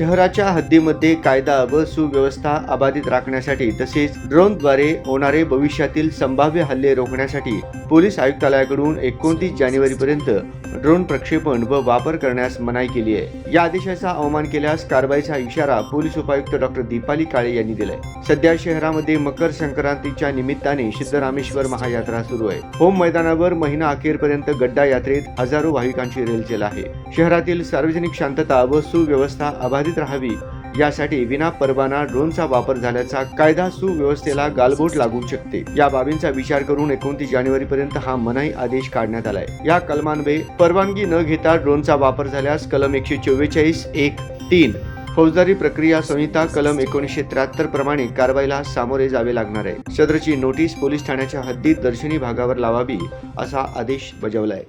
शहराच्या हद्दीमध्ये कायदा व सुव्यवस्था अबाधित राखण्यासाठी तसेच ड्रोनद्वारे होणारे भविष्यातील संभाव्य हल्ले रोखण्यासाठी पोलीस आयुक्तालयाकडून एकोणतीस जानेवारीपर्यंत ड्रोन प्रक्षेपण व वापर करण्यास मनाई केली आहे. या आदेशाचा अवमान केल्यास कारवाईचा इशारा पोलीस उपायुक्त डॉक्टर दीपाली काळे यांनी दिलाय. सध्या शहरामध्ये मकर संक्रांतीच्या निमित्ताने सिद्धरामेश्वर महायात्रा सुरू आहे. होम मैदानावर महिना अखेरपर्यंत गड्डा यात्रेत हजारो भाविकांची रेलचेल आहे. शहरातील सार्वजनिक शांतता व सुव्यवस्था अबाधित राहावी यासाठी विना परवाना ड्रोनचा वापर झाल्याचा कायदा सुव्यवस्थेला गालबोट लागू शकते. या बाबींचा विचार करून एकोणतीस जानेवारी पर्यंत हा मनाई आदेश काढण्यात आलाय. या कलमान्वये परवानगी न घेता ड्रोनचा वापर झाल्यास कलम एकशे चव्वेचाळीस एक तीन फौजदारी प्रक्रिया संहिता कलम एकोणीसशे त्र्याहत्तर प्रमाणे कारवाईला सामोरे जावे लागणार आहे. सदरची नोटीस पोलीस ठाण्याच्या हद्दीत दर्शनी भागावर लावावी असा आदेश बजावलाय.